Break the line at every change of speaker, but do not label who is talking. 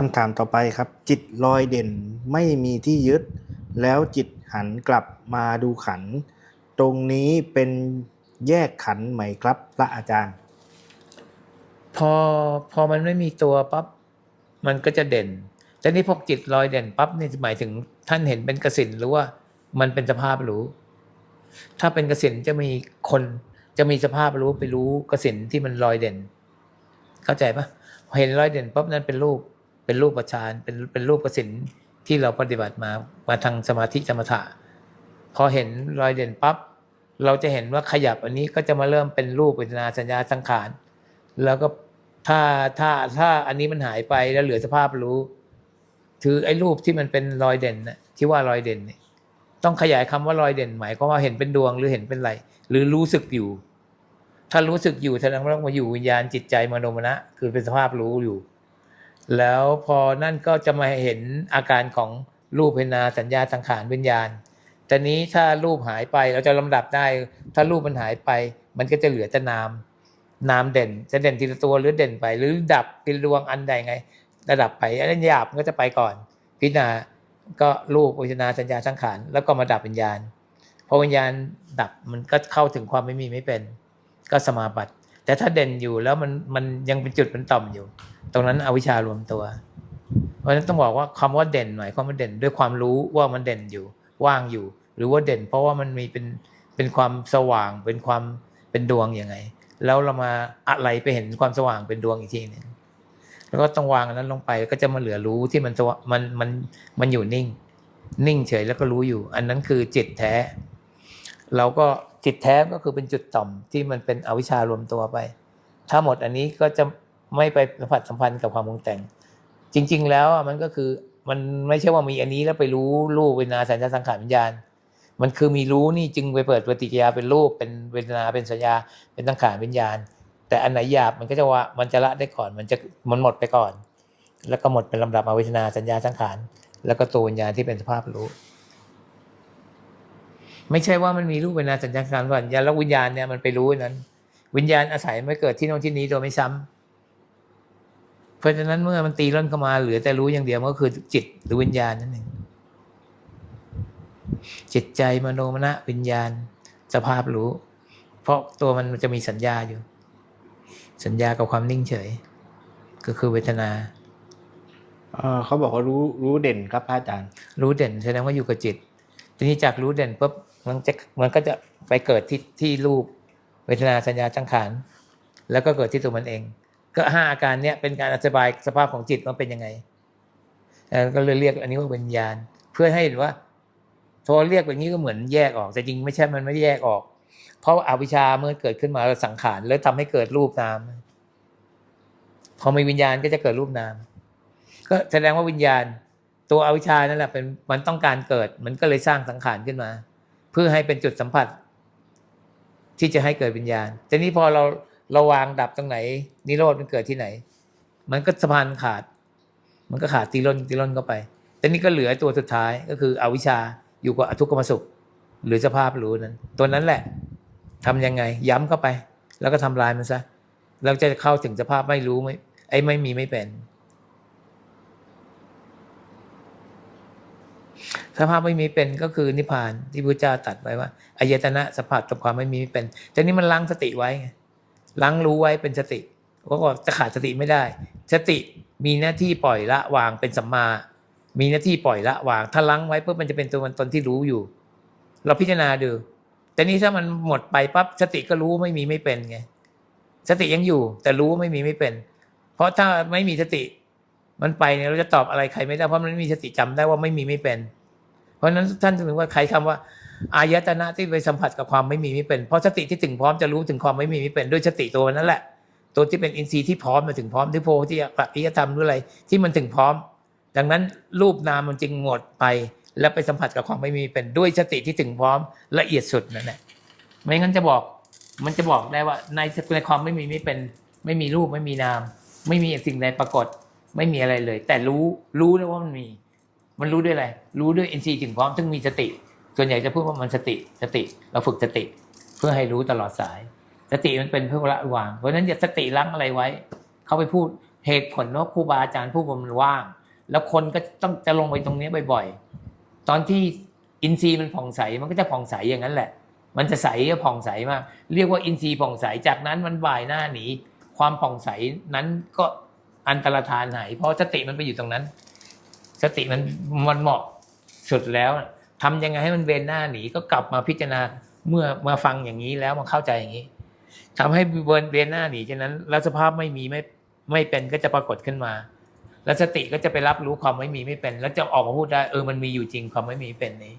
คำถามต่อไปครับ จิตลอยเด่นไม่มีที่ยึด แล้วจิตหันกลับมาดูขัน ตรงนี้เป็นแยกขันไหมครับพระอาจารย์
พอพอมันไม่มีตัวปั๊บมันก็จะเด่น แต่นี่พวกจิตลอยเด่นปั๊บนี่หมายถึงท่านเห็นเป็นกสินหรือว่ามันเป็นสภาพรู้ ถ้าเป็นกสินจะมีคนจะมีสภาพรู้ไปรู้กสินที่มันลอยเด่น เข้าใจปะเห็นลอยเด่นปั๊บนั่นเป็นรูป เป็นรูปประชานเป็นเป็นรูปกสินที่เราปฏิบัติมามาทางสมาธิสมถะพอเห็นรอยเด่นปั๊บเราจะเห็นว่าขยับอันนี้ก็จะมาเริ่มเป็นรูปเวทนาสัญญาสังขาร แล้วก็ถ้าถ้าถ้าอันนี้มันหายไปแล้วเหลือสภาพรู้ ถือไอ้รูปที่มันเป็นรอยเด่นนะที่ว่ารอยเด่นเนี่ยต้องขยายคำว่ารอยเด่นหมายความว่าเห็นเป็นดวงหรือเห็นเป็นอะไรหรือรู้สึกอยู่ ถ้ารู้สึกอยู่แสดงว่าต้องมาอยู่วิญญาณจิตใจมโนมนะ คือเป็นสภาพรู้อยู่ แล้วพอนั่นก็จะมาเห็นอาการของรูปเวนาสัญญาสังขารวิญญาณแต่นี้ถ้ารูปหายไปเราจะลำดับได้ ถ้ารูปมันหายไป มันก็จะเหลือแต่นาม นามเด่น จะเด่นทีละตัวหรือเด่นไป หรือดับเป็นดวงอันใดไง ระดับไปอันนั้นหยาบมันก็จะไปก่อน พิจารณาก็รูปวิญญาณสัญญาสังขารแล้วก็มาดับวิญญาณพอวิญญาณดับมันก็เข้าถึงความไม่มีไม่เป็น ก็สมาบัติ แต่ถ้าเด่นอยู่แล้วมันมันยังเป็นจุดเป็นต่อมอยู่ ตรงนั้นอวิชารวมตัว เพราะฉะนั้นต้องบอกว่าคำว่าเด่นหมายความว่าเด่นด้วยความรู้ว่ามันเด่นอยู่ ว่างอยู่ หรือว่าเด่น เพราะว่ามันมีเป็นเป็นความสว่างเป็นความเป็นดวงยังไง แล้วเรามาอะไรไปเห็นความสว่างเป็นดวงอีกทีหนึ่งแล้วก็ต้องวางนั้นลงไปก็จะมาเหลือรู้ที่มันสว่ามันมันมันอยู่นิ่ง นิ่งเฉยแล้วก็รู้อยู่ อันนั้นคือจิตแท้ เราก็จิตแท้ก็คือเป็นจุดต่อมที่มันเป็นอวิชชารวมตัวไป ถ้าหมดอันนี้ก็จะ ไม่ไปสัมผัสสัมพันธ์กับความปรุงแต่ง จริง ๆ แล้วมันก็คือมันไม่ใช่ว่ามีอันนี้แล้วไปรู้รูปเวทนาสัญญาสังขารวิญญาณ มันคือมีรู้นี่จึงไปเปิดปฏิกิริยาเป็นรูปเป็นเวทนาเป็นสัญญาเป็นสังขารวิญญาณ แต่อันไหนหยาบมันก็จะว่ามันจะละได้ก่อนมันจะมันหมดไปก่อน แล้วก็หมดเป็นลำดับมาเวทนาสัญญาสังขารแล้วก็ตัววิญญาณที่เป็นสภาพรู้ ไม่ใช่ว่ามันมีรูปเวทนาสัญญาสังขารวิญญาณแล้ววิญญาณเนี่ยมันไปรู้นั้น วิญญาณอาศัยไม่เกิดที่โน่นที่นี้โดยไม่ซ้ำ เพราะฉะนั้นเมื่อมันตีร่นเข้ามา เหลือแต่รู้อย่างเดียวมันก็คือจิตหรือวิญญาณนั่นเองจิตใจมโนมนะวิญญาณ สภาพรู้ เพราะตัวมันจะมีสัญญาอยู่ สัญญากับความนิ่งเฉย ก็คือเวทนา
เอ่อเขาบอกว่ารู้รู้เด่นครับพระอาจารย์
รู้เด่นแสดงว่าอยู่กับจิต ทีนี้จากรู้เด่นปุ๊บมันจะมันก็จะไปเกิดที่ที่รูป เวทนาสัญญาจังขานแล้วก็เกิดที่ตัวมันเอง ก็ห้าอาการเนี้ยเป็นการอธิบายสภาพของจิตว่าเป็นยังไงก็เลยเรียกอันนี้ว่าวิญญาณ เพื่อให้เห็นว่าพอเรียกแบบนี้ก็เหมือนแยกออก แต่จริงไม่ใช่มันไม่แยกออก เพราะอาวิชชาเมื่อเกิดขึ้นมาเราสังขารแล้วทำให้เกิดรูปนามพอมีวิญญาณก็จะเกิดรูปนาม ก็แสดงว่าวิญญาณ ตัวอวิชชานั่นแหละเป็นมันต้องการเกิด มันก็เลยสร้างสังขารขึ้นมา เพื่อให้เป็นจุดสัมผัส ที่จะให้เกิดวิญญาณแต่นี้พอเรา เราวางดับตรงไหน นิโรธมันเกิดที่ไหน มันก็สะพานขาด มันก็ขาดตีล่นตีล่นเข้าไป แต่นี้ก็เหลือตัวสุดท้ายก็คืออวิชชาอยู่กับอทุกขมสุข หรือสภาพรู้นั้น ตัวนั้นแหละทำยังไง ย้ำเข้าไป แล้วก็ทำลายมันซะเราจะเข้าถึงสภาพไม่รู้ไม่ไอ้ไม่มีไม่เป็น สภาพไม่มีเป็นก็คือนิพพานที่พระเจ้าตัดไว้ว่าอายตนะสัมผัสกับความไม่มีไม่เป็นแต่นี่มันล้างสติไว้ไง ล้างรู้ไว้เป็นสติก็จะขาดสติไม่ได้ สติมีหน้าที่ปล่อยละวางเป็นสัมมา มีหน้าที่ปล่อยละวาง ถ้าล้างไว้ปุ๊บมันจะเป็นตัวมันตนที่รู้อยู่ เราพิจารณาดู แต่นี่ถ้ามันหมดไปปั๊บสติก็รู้ไม่มีไม่เป็นไง สติยังอยู่ แต่รู้ไม่มีไม่เป็น เพราะถ้าไม่มีสติ มันไปเนี่ยเราจะตอบอะไรใครไม่ได้เพราะมันไม่มีสติจำได้ว่าไม่มีไม่เป็น เพราะนั้นท่านถึงว่าใครคำว่า อายตนะที่ไปสัมผัสกับความไม่มีไม่เป็น เพราะสติที่ถึงพร้อมจะรู้ถึงความไม่มีไม่เป็นด้วยสติตัวนั้นแหละ ตัวที่เป็นอินทรีย์ที่พร้อมมาถึงพร้อมที่โพธิปัจจิยธรรมหรืออะไรที่มันถึงพร้อม ดังนั้นรูปนามมันจึงหมดไป แล้วไปสัมผัสกับความไม่มีเป็นด้วยสติที่ถึงพร้อมละเอียดสุดนั่นแหละไม่งั้นจะบอกมันจะบอกได้ว่าในในความไม่มีไม่เป็น ไม่มีรูปไม่มีนาม ไม่มีสิ่งใดปรากฏไม่มีอะไรเลย แต่รู้รู้นะว่ามันมี มันรู้ด้วยอะไร รู้ด้วยอินทรีย์ถึงพร้อมซึ่งมีสติ ส่วนใหญ่จะพูดว่ามันสติสติ เราฝึกสติ เพื่อให้รู้ตลอดสาย สติมันเป็นเพื่อละวาง เพราะฉะนั้นอย่าสติล้างอะไรไว้ เขาไปพูดเหตุผลว่าครูบาอาจารย์ผู้บมันว่าง แล้วคนก็ต้องจะลงไปตรงนี้บ่อยๆ ตอนที่อินทรีย์มันผ่องใสมันก็จะผ่องใสอย่างนั้นแหละ มันจะใสก็ผ่องใสมาก เรียกว่าอินทรีย์ผ่องใสจากนั้นมันบ่ายหน้าหนีความผ่องใสนั้นก็อันตรธานหายเพราะสติมันไปอยู่ตรงนั้น สติมันมันเหมาะสุดแล้ว ทำยังไงให้มันเบนหน้าหนีก็กลับมาพิจารณาเมื่อมาฟังอย่างนี้แล้วมาเข้าใจอย่างนี้ทำให้เบินเบนหน้าหนีฉะนั้นแล้วสภาพไม่มีไม่ไม่เป็นก็จะปรากฏขึ้นมา แล้วสติก็จะไปรับรู้ความไม่มีไม่เป็น แล้วจะออกมาพูดได้เออมันมีอยู่จริงความไม่มีเป็นนี้